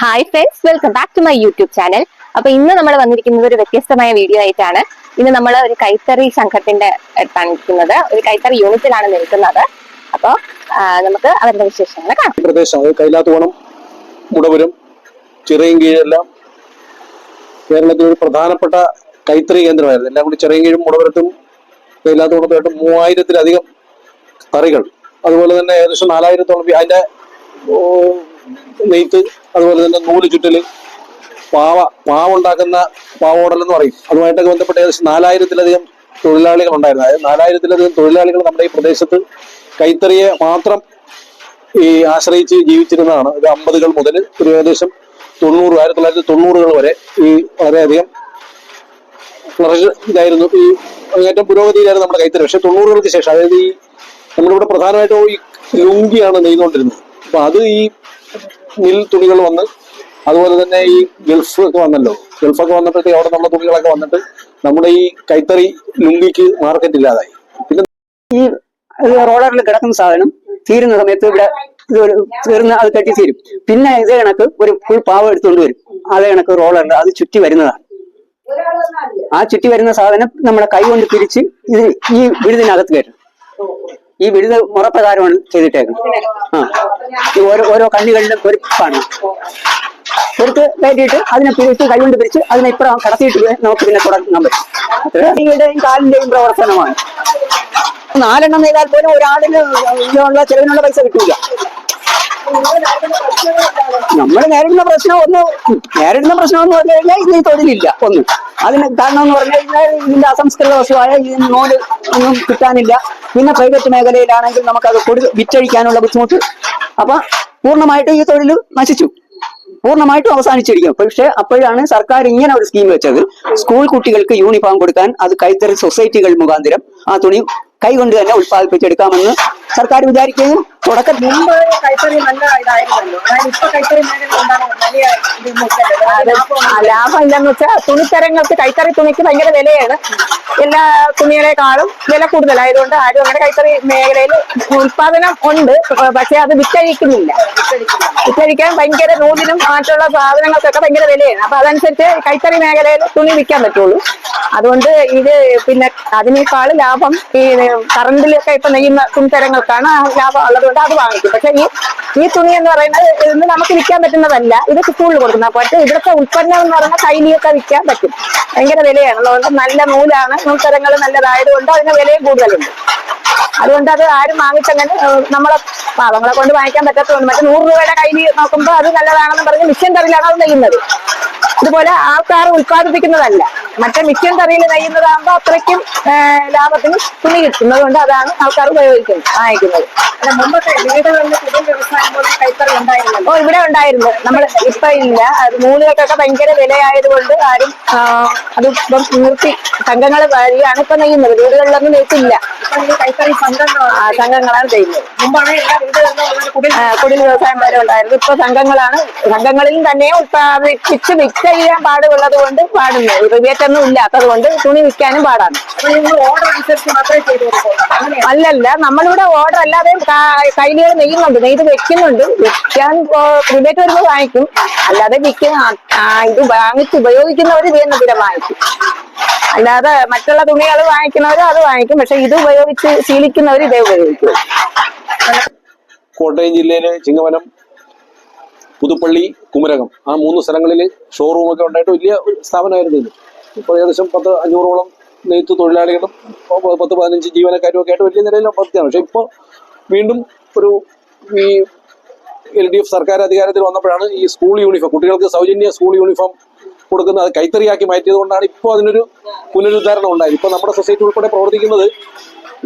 Hi friends welcome back to my YouTube channel അപ്പൊ ഇന്ന് നമ്മൾ വന്നിരിക്കുന്നത് ഒരു വ്യത്യസ്തമായ വീഡിയോ ആയിട്ടാണ്. ഇന്ന് നമ്മൾ ഒരു കൈത്തറി സംഘത്തിന്റെ അടുത്താണ് നിൽക്കുന്നത്. ഒരു കൈത്തറി യൂണിറ്റിലാണ് നിൽക്കുന്നത്. അപ്പോ നമുക്ക് അവരുടെ വിശേഷങ്ങൾ കാണാം. ഈ പ്രദേശം അത് കൈലാത്തോണം മുടവരും ചിറയൻകീഴെല്ലാം കേരളത്തിൽ ഒരു പ്രധാനപ്പെട്ട കൈത്തറി കേന്ദ്രമായിരുന്നു. എല്ലാം കൂടി ചിറയൻകീഴും മുടപുരത്തും കൈലാത്തോണത്തുമായിട്ട് മൂവായിരത്തിലധികം തറികൾ. അതുപോലെ തന്നെ ഏകദേശം നാലായിരത്തോളം അതിന്റെ നെയ്ത്ത് അതുപോലെ തന്നെ നൂൽ ചുറ്റൽ പാവ പാവ ഉണ്ടാക്കുന്ന പാവോടൽ എന്ന് പറയും. അതുമായിട്ടൊക്കെ ബന്ധപ്പെട്ട് ഏകദേശം നാലായിരത്തിലധികം തൊഴിലാളികൾ ഉണ്ടായിരുന്നു. അതായത് നാലായിരത്തിലധികം തൊഴിലാളികൾ നമ്മുടെ ഈ പ്രദേശത്ത് കൈത്തറിയെ മാത്രം ഈ ആശ്രയിച്ച് ജീവിച്ചിരുന്നതാണ്. ഒരു അമ്പതുകൾ മുതൽ ഒരു ഏകദേശം തൊണ്ണൂറ് ആയിരത്തി തൊള്ളായിരത്തി തൊണ്ണൂറുകൾ വരെ ഈ വളരെയധികം ഇതായിരുന്നു. ഈ ഏറ്റവും പുരോഗതിയിലായിരുന്നു നമ്മുടെ കൈത്തറി. പക്ഷെ തൊണ്ണൂറുകൾക്ക് ശേഷം അതായത് ഈ നമ്മളിവിടെ പ്രധാനമായിട്ടും ഈ ലുങ്കിയാണ് നെയ്തുകൊണ്ടിരുന്നത്. അപ്പൊ അത് ഈ മിൽ തുണികൾ വന്ന് അതുപോലെ തന്നെ ഈ ഗൾഫ് ഒക്കെ വന്നല്ലോ. ഗൾഫൊക്കെ വന്നപ്പോഴത്തേക്ക് അവിടെ നമ്മുടെ തുണികളൊക്കെ വന്നിട്ട് നമ്മുടെ ഈ കൈത്തറി ലുങ്കിക്ക് മാർക്കറ്റ് ഇല്ലാതായി. പിന്നെ ഈ റോഡറിൽ കിടക്കുന്ന സാധനം തീരുന്ന സമയത്ത് ഇവിടെ തീർന്ന് അത് കെട്ടി തീരും. പിന്നെ ഇതേ കണക്ക് ഒരു ഫുൾ പാവ എടുത്തുകൊണ്ട് വരും. അതേ കണക്ക് റോളറിൽ അത് ചുറ്റി വരുന്നതാണ്. ആ ചുറ്റി വരുന്ന സാധനം നമ്മുടെ കൈ കൊണ്ട് പിരിച്ച് ഇത് ഈ വീടിനകത്ത് കയറ്റും. ഈ വിഴുത് മുറപ്രകാരമാണ് ചെയ്തിട്ടേക്കുന്നത്. ആ. ഈ ഓരോ ഓരോ കണ്ണികളിലും പൊരുപ്പാണ് പൊരുത്ത് കയറ്റിയിട്ട് അതിനെ പിരിച്ച് കൈകൊണ്ട് പിരിച്ച് അതിനെ ഇപ്പുറം കടത്തിയിട്ട് നമുക്ക് പിന്നെ തുടങ്ങാൻ പറ്റും. കൈയുടെയും കാലിന്റെയും പ്രവർത്തനമാണ്. നാലെണ്ണം നെയ്താൽ പോലും ഒരാളിന് ഇതിനുള്ള ചെലവിനുള്ള പൈസ കിട്ടൂല. നമ്മൾ നേരിടുന്ന പ്രശ്നം ഒന്ന് നേരിടുന്ന പ്രശ്നം എന്ന് പറഞ്ഞു കഴിഞ്ഞാൽ ഇന്ന് ഈ തൊഴിലില്ല ഒന്ന്. അതിന് കാരണം എന്ന് പറഞ്ഞു കഴിഞ്ഞാൽ ഇതിന്റെ അസംസ്കൃത വസ്തുവായ ഈ നൂൽ ഒന്നും കിട്ടാനില്ല. പിന്നെ പ്രൈവറ്റ് മേഖലയിലാണെങ്കിൽ അത് കൊടു വിറ്റഴിക്കാനുള്ള ബുദ്ധിമുട്ട്. അപ്പൊ പൂർണമായിട്ട് ഈ തൊഴിൽ നശിച്ചു. പൂർണമായിട്ടും അവസാനിച്ചിരിക്കും പക്ഷെ അപ്പോഴാണ് സർക്കാർ ഇങ്ങനെ ഒരു സ്കീം വെച്ചത്. സ്കൂൾ കുട്ടികൾക്ക് യൂണിഫോം കൊടുക്കാൻ അത് കൈത്തറി സൊസൈറ്റികൾ മുഖാന്തരം ആ തുണി കൈകൊണ്ട് തന്നെ ഉത്പാദിപ്പിച്ചെടുക്കാമെന്ന് സർക്കാർ വിചാരിക്കുകയും തുടക്കത്തിൽ മുമ്പ് കൈത്തറി നല്ല ഇതായിരുന്നല്ലോ. അതായത് ഇപ്പൊ കൈത്തറി മേഖല എന്താണ് വലിയ ഇതൊന്നും. ലാഭം എന്താന്ന് വെച്ചാൽ തുണിത്തരങ്ങൾക്ക് കൈത്തറി തുണിക്ക് ഭയങ്കര വിലയാണ്. എല്ലാ തുണികളെക്കാളും വില കൂടുതലായതുകൊണ്ട് ആരും അങ്ങനെ കൈത്തറി മേഖലയിൽ ഉത്പാദനം ഉണ്ട്. പക്ഷെ അത് വിറ്റഴിക്കുന്നില്ല. വിറ്റഴിക്കാൻ ഭയങ്കര നൂലിനും മറ്റുള്ള സാധനങ്ങൾക്കൊക്കെ ഭയങ്കര വിലയാണ്. അപ്പൊ അതനുസരിച്ച് കൈത്തറി മേഖലയിൽ തുണി വിൽക്കാൻ പറ്റുള്ളൂ. അതുകൊണ്ട് ഇത് പിന്നെ അതിനേക്കാൾ ലാഭം ഈ കറണ്ടിലൊക്കെ ഇപ്പൊ നെയ്യുന്ന തുണിത്തരങ്ങൾക്കാണ് ലാഭം ലാഭം ഉള്ളതുകൊണ്ട് അത് വാങ്ങിക്കും. പക്ഷെ ഈ ഈ തുണി എന്ന് പറയുന്നത് ഇന്ന് നമുക്ക് വിൽക്കാൻ പറ്റുന്നതല്ല. ഇത് സ്കൂളിൽ കൊടുക്കുന്ന പക്ഷെ ഇവിടുത്തെ ഉൽപ്പന്നം എന്ന് പറഞ്ഞ കൈലിയൊക്കെ വിൽക്കാൻ പറ്റും. ഭയങ്കര വിലയാണ് അതുകൊണ്ട് നല്ല നൂലാണ്. നൂൽത്തരങ്ങൾ നല്ലതായതുകൊണ്ട് അതിന് വിലയും കൂടുതലുണ്ട്. അതുകൊണ്ട് അത് ആരും വാങ്ങിച്ചങ്ങനെ നമ്മളെ പാവങ്ങളെ കൊണ്ട് വാങ്ങിക്കാൻ പറ്റാത്തതുകൊണ്ട് മറ്റേ നൂറ് രൂപയുടെ കൈലി നോക്കുമ്പോൾ അത് നല്ലതാണെന്ന് പറഞ്ഞ് മിഷ്യൻ തറിയിലാണ് അത് നെയ്യുന്നത്. ഇതുപോലെ ആൾക്കാർ ഉൽപ്പാദിപ്പിക്കുന്നതല്ല. മറ്റേ മിഷ്യൻ കറിയിൽ നെയ്യുന്നതാകുമ്പോൾ അത്രയ്ക്കും ലാഭത്തിന് തുണി കിട്ടുന്നത് കൊണ്ട് അതാണ് ആൾക്കാർ ഉപയോഗിക്കുന്നത് വാങ്ങിക്കുന്നത്. ഓ ഇവിടെ ഉണ്ടായിരുന്നു. നമ്മൾ ഇപ്പൊ ഇല്ല. അത് നൂലുകൾക്കൊക്കെ ഭയങ്കര വിലയായതുകൊണ്ട് ആരും അത് ഇപ്പം നിർത്തി. സംഘങ്ങൾ വഴിയാണ് ഇപ്പൊ നെയ്യുന്നത്. വീടുകളിലൊന്നും നെയ്ത്തില്ല. കൈത്തറി സംഘങ്ങളാണ് ചെയ്യുന്നത്. മുമ്പാണ് കുടിൽ വ്യവസായം വരെ ഉണ്ടായിരുന്നു ഇപ്പൊ സംഘങ്ങളാണ്. സംഘങ്ങളിൽ തന്നെ ഉത്പാദിപ്പിച്ച് വിറ്റ് ചെയ്യാൻ പാടുള്ളത് കൊണ്ട് പാടുന്നത് റിബേറ്റ് ഒന്നും ഇല്ലാത്തത് കൊണ്ട് തുണി വിൽക്കാനും പാടാണ്. അല്ലല്ല നമ്മളിവിടെ ഓർഡർ അല്ലാതെ കൈലികൾ നെയ്യുന്നുണ്ട്. നെയ്ത് വെക്കുന്നുണ്ട്. വെക്കാൻ റിബേറ്റ് വരുമ്പോൾ വാങ്ങിക്കും. അല്ലാതെ വിൽക്കുന്ന ഇത് വാങ്ങിച്ച് ഉപയോഗിക്കുന്നവർ ചെയ്യുന്നതിനെ വാങ്ങിക്കും അല്ലാതെ മറ്റുള്ള തുണികൾ വാങ്ങിക്കുന്നവർ അത് വാങ്ങിക്കും. പക്ഷെ ഇത് ഉപയോഗിച്ച് ശീലിക്കുന്നവർ ഇതേ ഉപയോഗിക്കും. കോട്ടയം ജില്ലയിലെ ചിങ്ങവനം പുതുപ്പള്ളി കുമരകം ആ മൂന്ന് സ്ഥലങ്ങളിൽ ഷോറൂമൊക്കെ ഉണ്ടായിട്ട് വലിയ സ്ഥാപനമായിരുന്നു ഇത്. ഇപ്പോൾ ഏകദേശം പത്ത് അഞ്ഞൂറോളം നെയ്ത്ത് തൊഴിലാളികളും പത്ത് പതിനഞ്ച് ജീവനക്കാരും ഒക്കെ ആയിട്ട് വലിയ നിലയിൽ പ്രവർത്തിയാണ്. പക്ഷെ ഇപ്പോൾ വീണ്ടും ഒരു ഈ എൽ ഡി എഫ് സർക്കാർ അധികാരത്തിൽ വന്നപ്പോഴാണ് ഈ സ്കൂൾ യൂണിഫോം കുട്ടികൾക്ക് സൗജന്യ സ്കൂൾ യൂണിഫോം കൊടുക്കുന്നത് അത് കൈത്തറിയാക്കി മാറ്റിയത് കൊണ്ടാണ് ഇപ്പോൾ അതിനൊരു പുനരുദ്ധാരണം ഉണ്ടായത്. ഇപ്പോൾ നമ്മുടെ സൊസൈറ്റി ഉൾപ്പെടെ പ്രവർത്തിക്കുന്നത്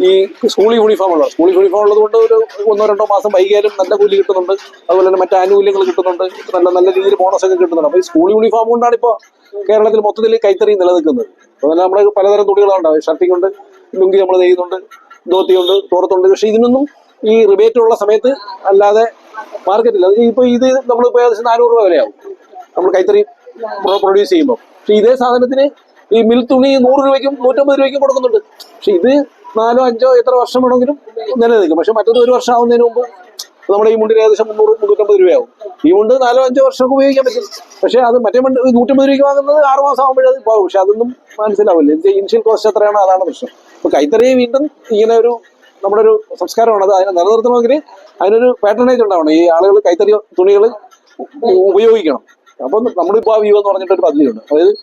ഈ സ്കൂൾ യൂണിഫോം ഉള്ളത് സ്കൂൾ യൂണിഫോം ഉള്ളത് കൊണ്ട് ഒരു ഒന്നോ രണ്ടോ മാസം വൈകിയാലും നല്ല കൂലി കിട്ടുന്നുണ്ട്. അതുപോലെ തന്നെ മറ്റ് ആനുകൂല്യങ്ങൾ കിട്ടുന്നുണ്ട്. നല്ല നല്ല രീതിയിൽ ബോണസ് ഒക്കെ കിട്ടുന്നുണ്ട്. അപ്പോൾ ഈ സ്കൂൾ യൂണിഫോം കൊണ്ടാണ് ഇപ്പോൾ കേരളത്തിൽ മൊത്തത്തിൽ കൈത്തറി നിലനിൽക്കുന്നത്. അതുപോലെ നമ്മൾ പലതരം തുണികളുണ്ടാവും ഉണ്ട് ലുങ്കി നമ്മൾ നെയ്യുന്നുണ്ട് ധോത്തിയുണ്ട് തോറത്തുണ്ട്. പക്ഷെ ഇതിനൊന്നും ഈ റിബേറ്റ് ഉള്ള സമയത്ത് അല്ലാതെ മാർക്കറ്റില്ല ഇപ്പോൾ ഇത് നമ്മളിപ്പോൾ ഏകദേശം നാനൂറ് രൂപ വിലയാവും. നമ്മൾ കൈത്തറി പ്രൊഡ്യൂസ് ചെയ്യുമ്പോൾ പക്ഷെ ഇതേ സാധനത്തിന് ഈ മിൽ തുണി നൂറ് രൂപയ്ക്കും നൂറ്റമ്പത് രൂപയ്ക്കും കൊടുക്കുന്നുണ്ട്. പക്ഷെ ഇത് നാലോ അഞ്ചോ എത്ര വർഷം വേണമെങ്കിലും നിലനിൽക്കും. പക്ഷെ മറ്റൊരു ഒരു വർഷം ആവുന്നതിന് മുമ്പ് നമ്മുടെ ഈ മുണ്ടിന് ഏകദേശം മുന്നൂറ് മുന്നൂറ്റമ്പത് രൂപയാവും. ഈ മുണ്ട് നാലോ അഞ്ചോ വർഷമൊക്കെ ഉപയോഗിക്കാൻ പറ്റും പക്ഷെ അത് മറ്റേ മുണ്ട് നൂറ്റമ്പത് രൂപയ്ക്ക് വാങ്ങുന്നത് ആറ് മാസം ആകുമ്പോഴേ അത് പോകും പക്ഷെ അതൊന്നും മനസ്സിലാവില്ല. ഇതിന്റെ ഇനിഷ്യൽ കോസ്റ്റ് എത്രയാണ് അതാണ് പ്രശ്നം. അപ്പൊ കൈത്തറി വീണ്ടും ഇങ്ങനെ ഒരു നമ്മുടെ ഒരു സംസ്കാരമാണ്. അത് അതിനെ നിലനിർത്തണമെങ്കിൽ അതിനൊരു പാറ്റേണേജ് ഉണ്ടാവണം. ഈ ആളുകൾ കൈത്തറി തുണികൾ ഉപയോഗിക്കണം. അപ്പം നമ്മളിപ്പോൾ ആ വ്യൂ എന്ന് പറഞ്ഞിട്ട് ഒരു പദ്ധതിയുണ്ട്. അതായത്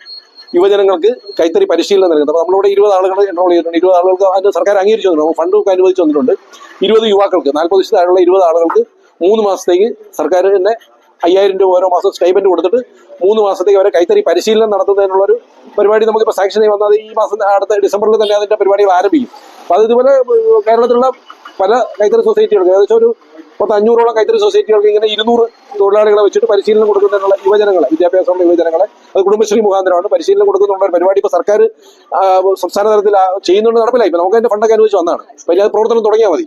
യുവജനങ്ങൾക്ക് കൈത്തറി പരിശീലനം നൽകുന്നത്. അപ്പോൾ നമ്മളിവിടെ ഇരുപത് ആളുകൾ എൻറോൾ ചെയ്തിട്ടുണ്ട്. ഇരുപത് ആളുകൾക്ക് അതിന് സർക്കാർ അംഗീകരിച്ചു തന്നിട്ടുണ്ട്. ഫണ്ട് ഒക്കെ അനുവദിച്ചു തന്നിട്ടുണ്ട്. ഇരുപത് യുവാക്കൾക്ക് നാൽപ്പത് വയസ്സിൽ ഇരുപത് ആളുകൾക്ക് മൂന്ന് മാസത്തേക്ക് സർക്കാർ തന്നെ അയ്യായിരം രൂപ ഓരോ മാസം സ്റ്റൈപ്പൻഡ് കൊടുത്തിട്ട് മൂന്ന് മാസത്തേക്ക് അവരെ കൈത്തറി പരിശീലനം നടത്തുന്നതിനുള്ള ഒരു പരിപാടി നമുക്കിപ്പോൾ സാങ്ഷൻ ആയി വന്നാൽ ഈ മാസം അടുത്ത ഡിസംബറിൽ തന്നെ അതിന്റെ പരിപാടികൾ ആരംഭിക്കും. അപ്പോൾ അത് ഇതുപോലെ കേരളത്തിലുള്ള പല കൈത്തറി സൊസൈറ്റികൾക്ക് ഏകദേശം ഒരു പത്ത് അഞ്ഞൂറോളം കൈത്തറി സൊസൈറ്റികൾക്ക് ഇങ്ങനെ ഇരുന്നൂറ് തൊഴിലാളികളെ വെച്ചിട്ട് പരിശീലനം കൊടുക്കുന്നതിനുള്ള യുവജനങ്ങളെ വിദ്യാഭ്യാസമുള്ള യുവജനങ്ങളെ അത് കുടുംബശ്രീ മുഖാന്തരമാണ്. പരിശീലനം കൊടുക്കുന്നുള്ള ഒരു പരിപാടി ഇപ്പോൾ സർക്കാർ സംസ്ഥാന തലത്തിൽ ചെയ്യുന്നുണ്ട് നടപ്പിലായി. ഇപ്പോൾ നമുക്ക് അതിന്റെ ഫണ്ടൊക്കെ അനുവദിച്ച് വന്നതാണ്. വലിയ പ്രവർത്തനം തുടങ്ങിയാൽ മതി.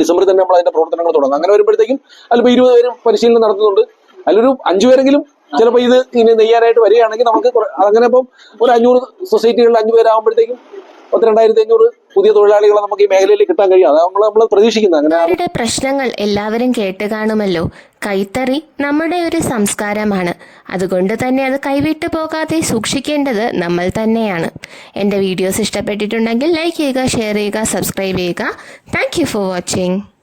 ഡിസംബറിൽ തന്നെ നമ്മൾ അതിന്റെ പ്രവർത്തനങ്ങൾ തുടങ്ങും. അങ്ങനെ വരുമ്പോഴത്തേക്കും അതിലിപ്പോൾ ഇരുപത് പേരും പരിശീലനം നടത്തുന്നുണ്ട്. അതിലൊരു അഞ്ചു പേരെങ്കിലും ചിലപ്പോൾ ഇത് ഇനി നെയ്യാനായിട്ട് വരികയാണെങ്കിൽ നമുക്ക് അങ്ങനെ ഇപ്പം ഒരു അഞ്ഞൂറ് സൊസൈറ്റികളിൽ അഞ്ചു പേരാകുമ്പോഴത്തേക്കും പത്ത് രണ്ടായിരത്തി അഞ്ഞൂറ് പുതിയ തൊഴിലാളികളെ നമുക്ക് ഈ മേഖലയിൽ കിട്ടാൻ കഴിയും. നമ്മൾ നമ്മൾ പ്രതീക്ഷിക്കുന്നത്. അങ്ങനെ അവരുടെ പ്രശ്നങ്ങൾ എല്ലാവരും കേട്ട് കാണുമല്ലോ. കൈത്തറി നമ്മുടെ ഒരു സംസ്കാരമാണ്. അതുകൊണ്ട് തന്നെ അത് കൈവിട്ടു പോകാതെ സൂക്ഷിക്കേണ്ടത് നമ്മൾ തന്നെയാണ്. എന്റെ വീഡിയോസ് ഇഷ്ടപ്പെട്ടിട്ടുണ്ടെങ്കിൽ ലൈക്ക് ചെയ്യുക ഷെയർ ചെയ്യുക സബ്സ്ക്രൈബ് ചെയ്യുക. Thank for watching